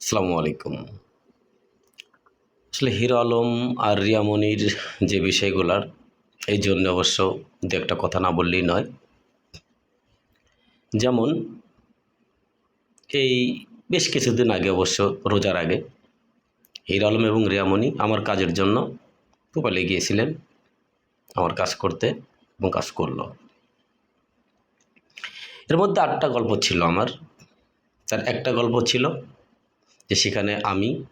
আসসালামু আলাইকুম। আসলে হিরো আলম আর রিয়ামনির যে বিষয়গুলার, এই জন্য অবশ্য দু একটা কথা না বললেই নয়। যেমন, এই বেশ কিছুদিন আগে অবশ্য, রোজার আগে, হিরো আলম এবং রিয়ামণি আমার কাজের জন্য ভোপালে গিয়েছিলেন, আমার কাজ করতে এবং কাজ করল। এর মধ্যে আটটা গল্প ছিল আমার। তার একটা গল্প ছিল যে সেখানে আমি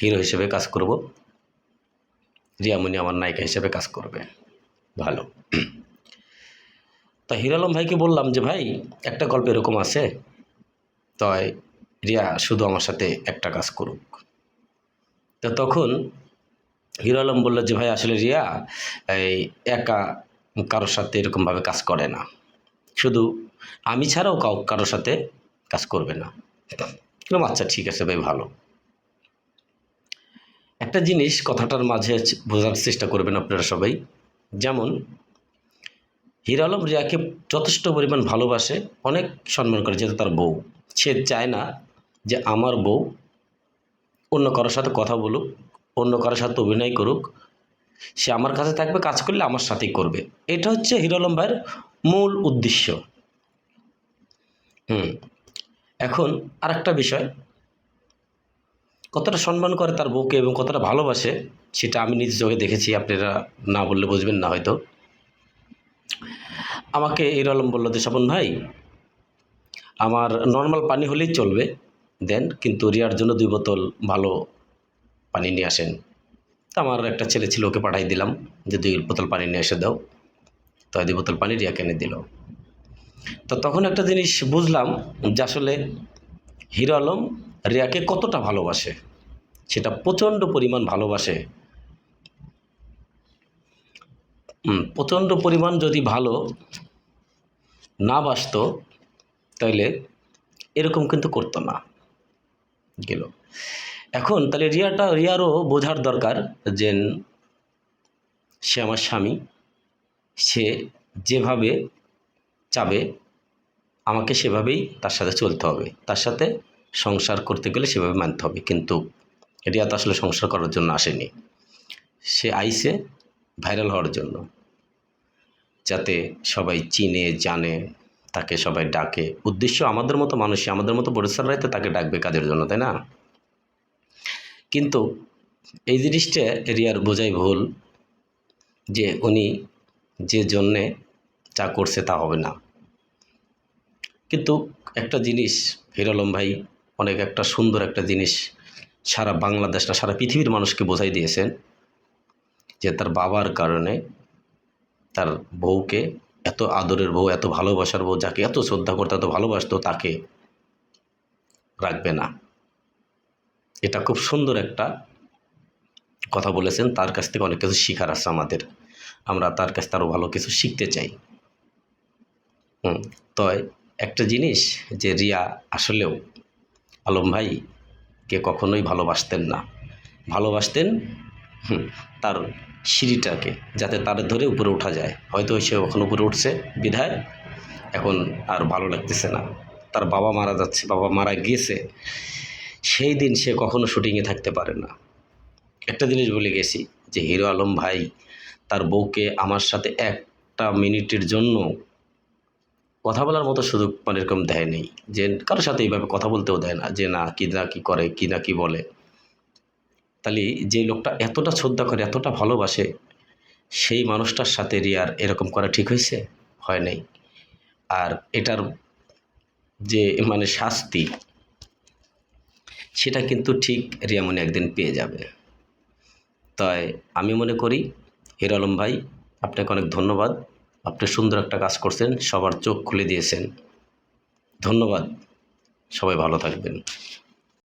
হিরো হিসেবে কাজ করব রিয়ামণি আমার নায়িকা হিসেবে কাজ করবে। ভালো। তা হিরো আলম ভাইকে বললাম যে, ভাই, একটা গল্প এরকম আছে। তাই রিয়া শুধু আমার সাথে একটা কাজ করুক। তো তখন হিরো আলম বলল যে, ভাই, আসলে রিয়া, এই একা কারোর সাথে এরকমভাবে কাজ করে না। শুধু আমি ছাড়াও কাউ, কারোর সাথে কাজ করবে না। বললাম আচ্ছা ঠিক আছে ভাই, ভালো। একটা জিনিস কথাটার মাঝে বোঝার চেষ্টা করবেন আপনারা সবাই। যেমন, হির আলম রিয়াকে যথেষ্ট পরিমাণ ভালোবাসে, অনেক সম্মান করে, যেহেতু তার বউ। সে চায় না যে আমার বউ অন্য কারোর সাথে কথা বলুক, অন্য কারোর সাথে অভিনয় করুক। সে আমার কাছে থাকবে, কাজ করলে আমার সাথেই করবে। এটা হচ্ছে হিরো আলম ভাইয়ের মূল উদ্দেশ্য। হুম। এখন আরেকটা বিষয়। কতটা সম্মান করে তার বউকে এবং কতটা ভালোবাসে, সেটা আমি নিজ চোখে দেখেছি, আপনারা না বললে বুঝবেন না হয়তো। আমাকে এর আলম বলল যে, স্বপন ভাই, আমার নর্মাল পানি হলেই চলবে, দেন কিন্তু রিয়ার জন্য দুই বোতল ভালো পানি নিয়ে আসেন। তা আমার একটা ছেলে ছিল, ওকে পাঠাই দিলাম যে, দুই বোতল পানি নিয়ে এসে দাও। তো দুই বোতল পানি রিয়াকে এনে দিল। তো তখন একটা জিনিস বুঝলাম যে আসলে হিরো আলম রিয়াকে কতটা ভালোবাসে, সেটা প্রচণ্ড পরিমাণ ভালোবাসে। প্রচণ্ড পরিমাণ যদি ভালো না বাসতো, তাইলে এরকম কিন্তু করতো না। গেল। এখন তাহলে রিয়াটা, রিয়ারও বোঝার দরকার যে সে আমার স্বামী, সে যেভাবে চাবে, আমাকে সেভাবেই তার সাথে চলতে হবে। তার সাথে সংসার করতে গেলে সেভাবে মানতে হবে। কিন্তু রিয়া তো আসলে সংসার করার জন্য আসেনি। সে আইসে ভাইরাল হওয়ার জন্য। যাতে সবাই চিনে, জানে, তাকে সবাই ডাকে। উদ্দেশ্য আমাদের মতো মানুষই, আমাদের মতো পরিষ্কাররাই তো তাকে ডাকবে কাজের জন্য, তাই না? কিন্তু এই জিনিসটা রিয়ার বোঝাই ভুল যে উনি যে জন্যে যা করছে তা হবে না। কিন্তু একটা জিনিস হিরালম ভাই অনেক একটা সুন্দর একটা জিনিস সারা বাংলাদেশ না সারা পৃথিবীর মানুষকে বোঝাই দিয়েছেন যে তার বাবার কারণে তার বউকে এত আদরের বউ, এত ভালোবাসার বউ, যাকে এত শ্রদ্ধা করতো, এত ভালোবাসতো, তাকে রাখবে না। এটা খুব সুন্দর একটা কথা বলেছেন। তার কাছ থেকে অনেক কিছু শেখার আছে আমাদের। আমরা তার কাছ থেকে আরও ভালো কিছু শিখতে চাই। হুম তো একটা জিনিস যে রিয়া আসলেও আলম ভাই কে কখনোই ভালোবাসতেন না। ভালোবাসতেন তার সিঁড়িটাকে যাতে তার ধরে উপরে ওঠা যায়। হয়তো সে কখন উপরে উঠছে, বিধায় এখন আর ভালো লাগতেছে না। তার বাবা মারা যাচ্ছে, বাবা মারা গিয়েছে, সেই দিন সে কখনো শুটিংয়ে থাকতে পারে না। একটা জিনিস বলে গেছি যে হিরো আলম ভাই তার বউকে আমার সাথে একটা মিনিটের জন্য কথা বলার মতো সুযোগ মানে এরকম দেয় নেই। যে কারোর সাথে এইভাবে কথা বলতেও দেয় না, যে না, কি না, কি করে, কি না, কি বলে। তাহলে যে লোকটা এতটা শ্রদ্ধা করে, এতটা ভালোবাসে, সেই মানুষটার সাথে রিয়ার এরকম করা ঠিক হয়েছে? হয় নাই। আর এটার যে মানে শাস্তি, সেটা কিন্তু ঠিক রিয়ামনি একদিন পেয়ে যাবে। তাই আমি মনে করি, হির আলম ভাই, আপনাকে অনেক ধন্যবাদ। আপনি সুন্দর একটা কাজ করছেন সবার চোখ খুলে দিয়েছেন। ধন্যবাদ। সবাই ভালো থাকবেন।